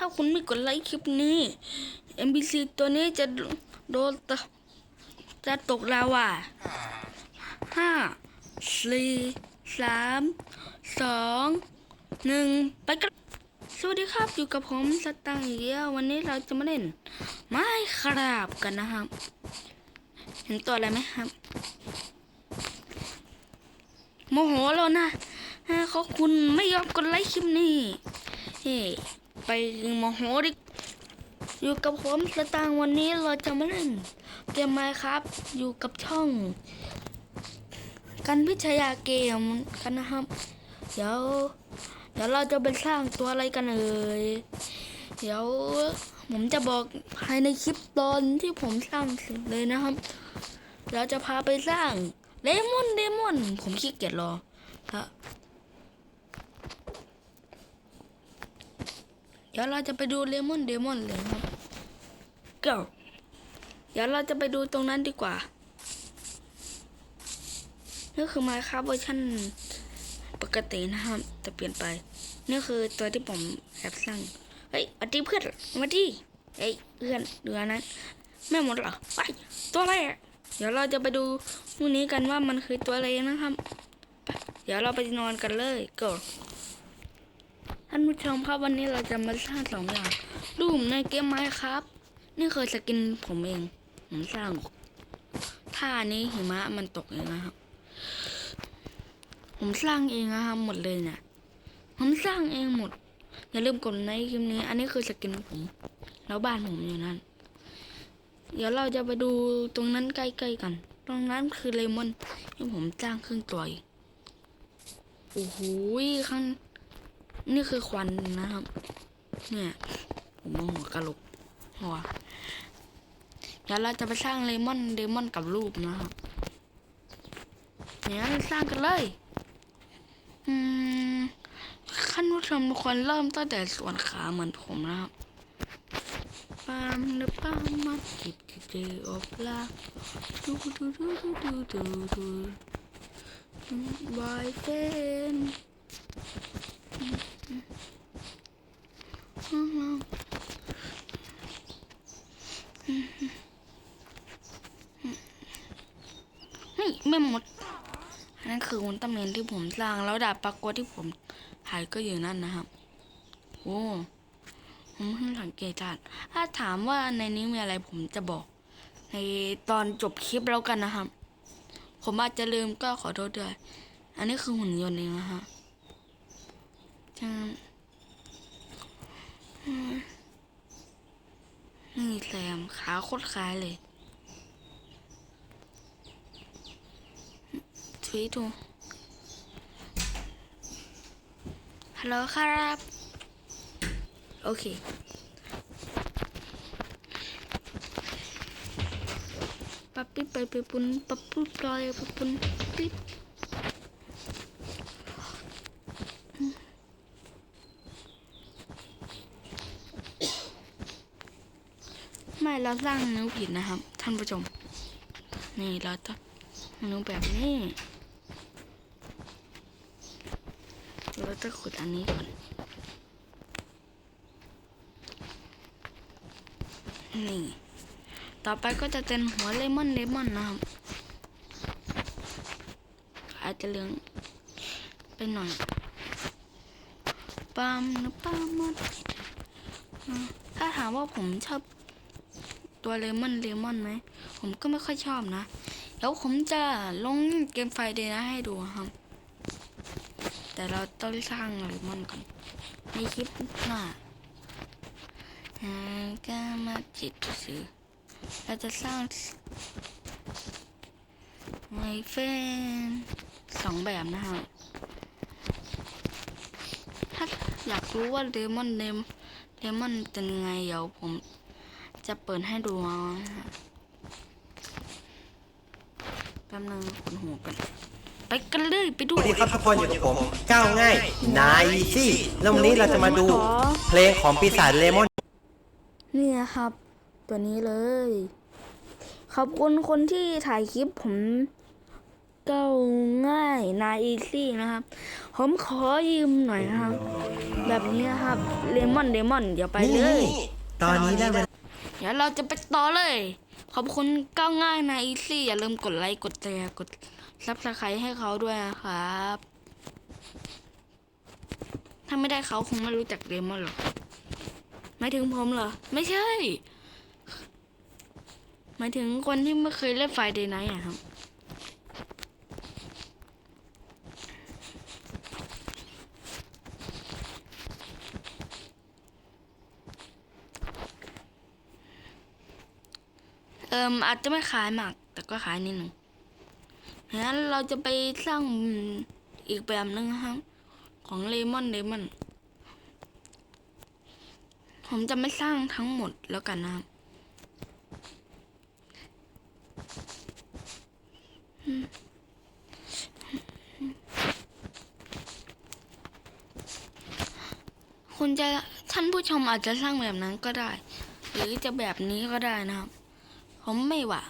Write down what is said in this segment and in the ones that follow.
ถ้าคุณไม่กดไลค์คลิปนี้ NPC ตัวนี้จะโดนตจะตกลาวาห้าสี่สามสองหนึ่งไปกันสวัสดีครับอยู่กับผมสตังค์อีกแล้ววันนี้เราจะมาเล่น ไม้คราบกันนะครับ เห็นตัวอะไรไหมครับ โมโหแล้วนะฮะเขาคุณไม่ยอมกดไลค์คลิปนี้ เฮ้ ไปโมโหดิอยู่กับผมสตางวันนี้เราจะมาเล่นเกมไมครับ อยู่กับช่อง กันพิชยาเกมกันนะครับ เดี๋ยว เดี๋ยวเราจะไปสร้างตัวอะไรกันเอ่ยเดี๋ยวผมจะบอกภายในคลิปตอนที่ผมสร้างเสร็จเลยนะครับ เราจะพาไปสร้างเลมอนเลมอนผมขี้เกียจรอครับ ดี๋ยวเราจะไปดูเลมอนเลมอนเลยครับ go เดี๋ยวเราจะไปดูตรงนั้นดีกว่านี่คือ Minecraft เวอร์ชันปกตินะครับแต่เปลี่ยนไปนี่คือตัวที่ผมแอบสร้างเฮ้ยวัสดีเพื่อนวัสดีเฮ้ยเพื่อนเดือนะแม่หมดเหรอไปตัวอะไรอะเดี๋ยวเราจะไปดูพรุ่งนี้กันว่ามันคือตัวอะไรนะครับ เดี๋ยวเราไปนอนกันเลย go ท่านผู้ชมครับวันนี้เราจะมาสร้างสองอย่างรูปในเกมไม้ครับ นี่คือสกินผมเองผมสร้างท่านี้หิมะมันตกเองนะครับ ผมสร้างเองนะครับหมดเลยเนี่ยผมสร้างเองหมด อย่าลืมกดไลค์คลิปนี้ อันนี้คือสกินผม แล้วบ้านผมอยู่นั่นเดี๋ยวเราจะไปดูตรงนั้นใกล้ๆกัน ตรงนั้นคือเลมอนที่ผมจ้างครึ่งตัวเองโอ้โหข้าง นี่คือควันนะครับ เนี่ยผมเอาหัวกระโหลกหัวเดี๋ยวเราจะไปสร้างเลมอนเลมอนกับรูปนะครับเนี่ยสร้างกันเลยอืมขั้นผู้ชมทุกคนเริ่มตั้งแต่ส่วนขาเหมือนผมนะครับปามเนปามมาจิบจิบจิบออกลาดูดูดูดูดูดูดูบายเฟน นี่ไม่หมดอันนั้นคืออุลตร้าแมนที่ผมสร้างแล้วดาบปรากฏที่ผมถ่ายก็อยู่นั่นนะครับ โอ้ผมเพิ่งสังเกตจากถ้าถามว่าในนี้มีอะไรผมจะบอก ในตอนจบคลิปแล้วกันนะครับ ผมอาจจะลืมก็ขอโทษด้วย อันนี้คือหุ่นยนต์เองนะฮะ จะอืมนี่แซมขาโคตรคล้ายเลยทวีตดูฮัลโหลครับ โอเคปับปิ๊บไปไปปุ่นปับปุ๊บลอยปับปุ่นปิ๊บ เราสร้างนิ้วผิดนะครับ ท่านผู้ชม นี่เราต้องนิ้วแบบนี้ เราจะขุดอันนี้ก่อน นี่ ต่อไปก็จะเป็นหัวเลมอนเลมอนนะครับ อาจจะเหลืองไปหน่อยปามนะปามมดถ้าถามว่าผมชอบ ตัวเลมอนเลมอนไหม ผมก็ไม่ค่อยชอบนะ เดี๋ยวผมจะลงเกมไฟเดย์นะให้ดูครับ แต่เราต้องสร้างเลมอนก่อนในคลิปหน้าอ่าก็มาจิตซื้อเราจะสร้างไมเฟนสองแบบนะครับถ้าอยากรู้ว่าเลมอนเลมเลมอนเป็นไงเดี๋ยวผม จะเปิดให้ดูนะฮะแป๊บนึงขนหัวกัน ไปกันเลยไปดูสวัสดีครับทุกคนอยู่กับผมก้าวง่ายนายซี่แล้ววันนี้เราจะมาดูเพลงของปีศาจเลมอนนี่นะครับ ตัวนี้เลย ขอบคุณคนที่ถ่ายคลิปผมเก้าง่ายนาอีซี่นะครับ ผมขอยืมหน่อยนะครับ แบบนี้นะครับเลมอนเลมอนเดี๋ยวไปเลย ตอนนี้ได้เวลา เดี๋ยวเราจะไปต่อเลย ขอบคุณก้าวง่ายนะอีซี่อย่าลืมกดไลค์กดแชร์กดซับสไครต์ให้เขาด้วยนะครับ ถ้าไม่ได้เขาคงไม่รู้จักเลมอนหรอกไม่ถึงผมเหรอ ไม่ใช่หมายถึงคนที่ไม่เคยเล่นไฟเดย์ไนท์อะครับ เอิมอาจจะไม่ขายมาก แต่ก็ขายนิดหนึ่งงั้นเราจะไปสร้างอีกแบบหนึ่งครับ ของเลมอนเลมอนผมจะไม่สร้างทั้งหมดแล้วกันนะครับคุณจะท่านผู้ชมอาจจะสร้างแบบนั้นก็ได้ หรือจะแบบนี้ก็ได้นะครับ ผมไม่ว่า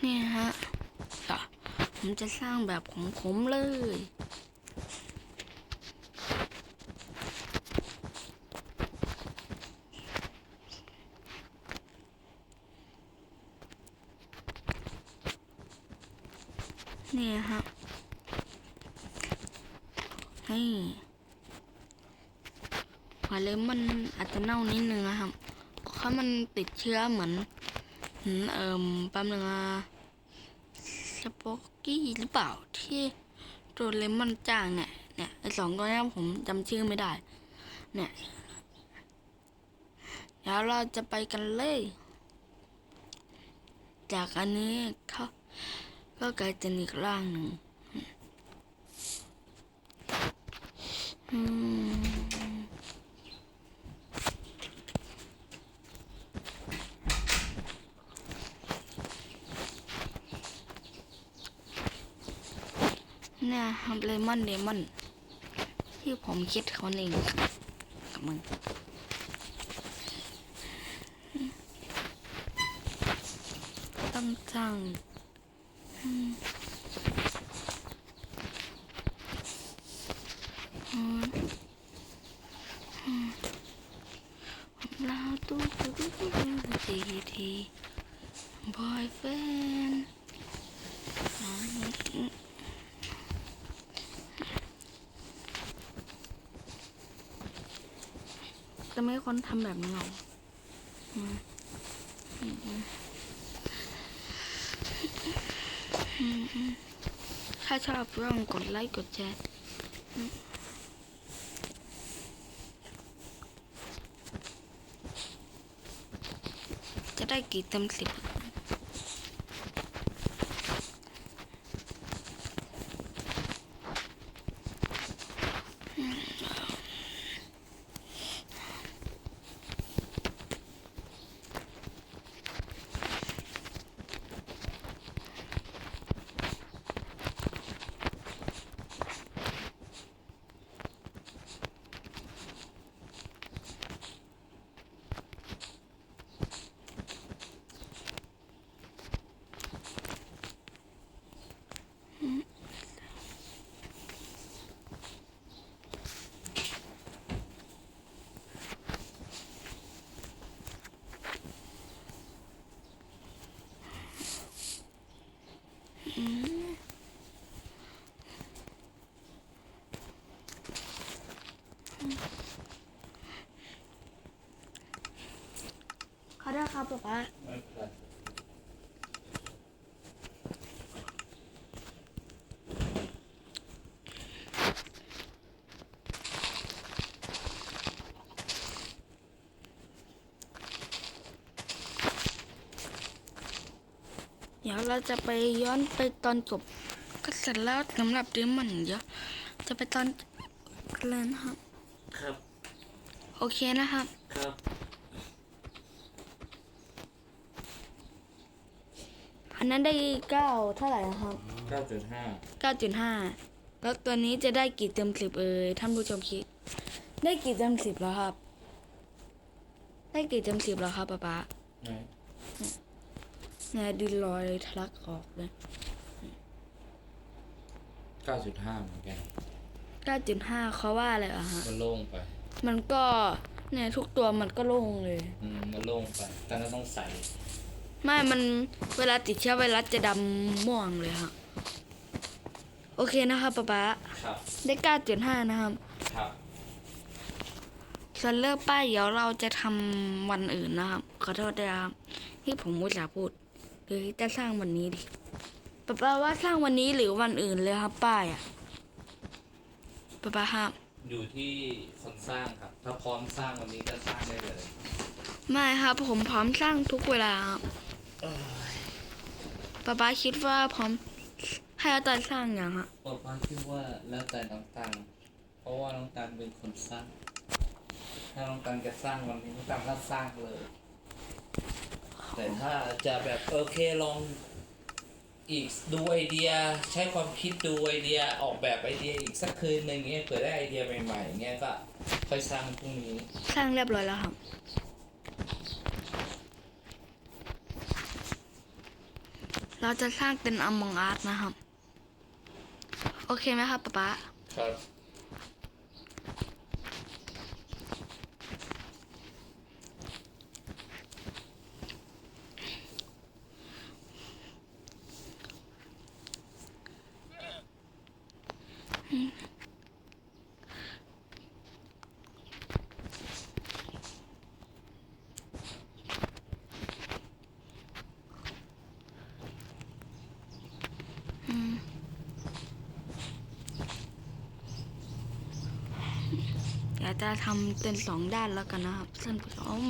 เนี่ยฮะผมจะสร้างแบบของผมเลย นี่ฮะ นี่หัวเลมอนอาจจะเน่านิดนึงนะครับเพราะมันติดเชื้อเหมือนเหมือนเอ่มแป๊บนึงอะสปอกกี้หรือเปล่าที่โดนเลมอนจ้างเนี่ยเนี่ยไอสองตัวนี้ผมจำชื่อไม่ได้ เนี่ยเดี๋ยวเราจะไปกันเลย จากอันนี้เขาก็กลายเป็นอีกร่างหนึ่งอืม เนี่ยครับเลมอนเลมอนที่ผมคิดเขาเองกับมึงต้องจังอืมอืมอืม เราตู้ตู้ตู้ตู้ทีทีบอยแฟนจะไม่คนทำแบบนี้หรออืมอืมอืมถ้าชอบก็กดไลค์ กดแชร์ อืมจะ เต็มสิบเขาได้ครับป๊าป๊าเดี๋ยวเราจะไปย้อนไปตอนจบก็เสร็จแล้วสำหรับเดมอนเดี๋ยวจะไปตอนกันเลยนะครับ ครับ โอเคนะครับ ครับ นนั้นได้เก้าเท่าไหร่นะครับ เก้าจุดห้าเก้าจุดห้าแล้วตัวนี้จะได้กี่เต็มสิบเอ่ยท่านผู้ชมคิด ได้กี่เต็มสิบแล้วครับ ได้กี่เต็มสิบแล้วครับป๊าป๊าเนี่ยดินลอยทะลักออกเลยเก้าจุดห้าเหมือนกันเก้าจุดห้าเขาว่าอะไรอะฮะ มันโล่งไปมันก็เนี่ยทุกตัวมันก็โล่งเลย อืมมันโล่งไปแต่ก็ต้องใส่ ไม่ มันเวลาติดเชื้อไวรัสจะดำม่วงเลยครับโอเคนะครับป๊าป๊าครับ ได้เก้าจุดห้านะครับ ครับ ส่วนเลือกป้ายเดี๋ยวเราจะทำวันอื่นนะครับ ขอโทษด้วยครับที่ผมมุจาห์พูดหรือจะสร้างวันนี้ดิป๊าป๊าว่าสร้างวันนี้หรือวันอื่นเลยครับ ป้ายอะป๊าป๊าครับอยู่ที่คนสร้างครับ ถ้าพร้อมสร้างวันนี้ก็สร้างได้เลย ไม่ครับ ผมพร้อมสร้างทุกเวลาครับ ป๊าป๊าคิดว่าพร้อมให้เอาตอนสร้างอย่างฮะปกป้าคิดว่าแล้วแต่น้องตันเพราะว่าน้องตันเป็นคนสร้าง ถ้าน้องตันจะสร้างวันนี้น้องตันก็สร้างเลย แต่ถ้าจะแบบโอเคลองอีกดูไอเดียใช้ความคิดดูไอเดียออกแบบไอเดียอีกสักคืนหนึ่งเงี้ยเผื่อได้ไอเดียใหม่ๆเงี้ยก็ค่อยสร้างพรุ่งนี้ สร้างเรียบร้อยแล้วครับ เราจะสร้างเป็นอมองอาร์ตนะครับ โอเคไหมครับป๊าป๊า ครับ จะทำเป็นสองด้านแล้วกันนะครับท่านผู้ชม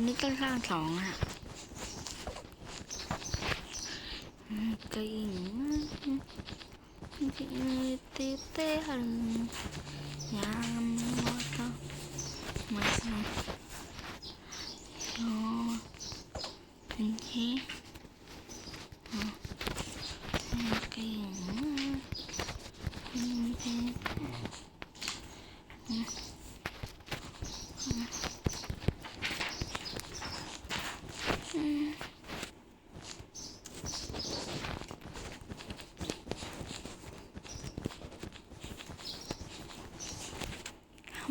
นนี้ก็สร้างสองอะอืมก็ยิงตีเต้หันยามมอตมาโยเป็นที่ก็ยิงเป็น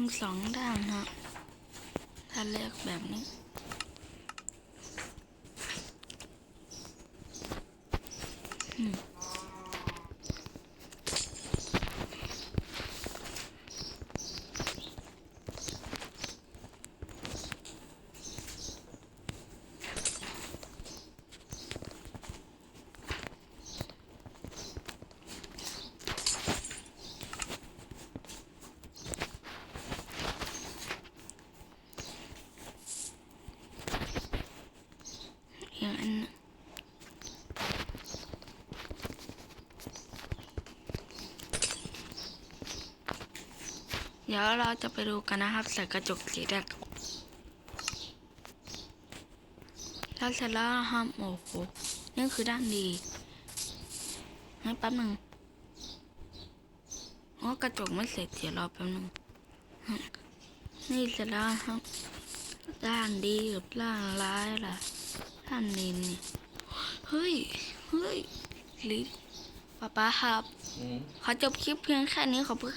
ทำสองด้านฮะถ้าเลือกแบบนี้ เดี๋ยวเราจะไปดูกันนะครับใส่กระจกสีแดงแล้วเสร็จแล้วนะครับโอ้โหนี่คือด้านดีให้แป๊บหนึ่งอ๋อกระจกไม่เสร็จเดี๋ยวรอแป๊บหนึ่งนี่เสร็จแล้วครับ ด้านดีกับด้านร้ายล่ะด้านดีนี่เฮ้ยเฮ้ยลิป้าป้าครับอืมขอจบคลิปเพียงแค่นี้ขอบคุณครับ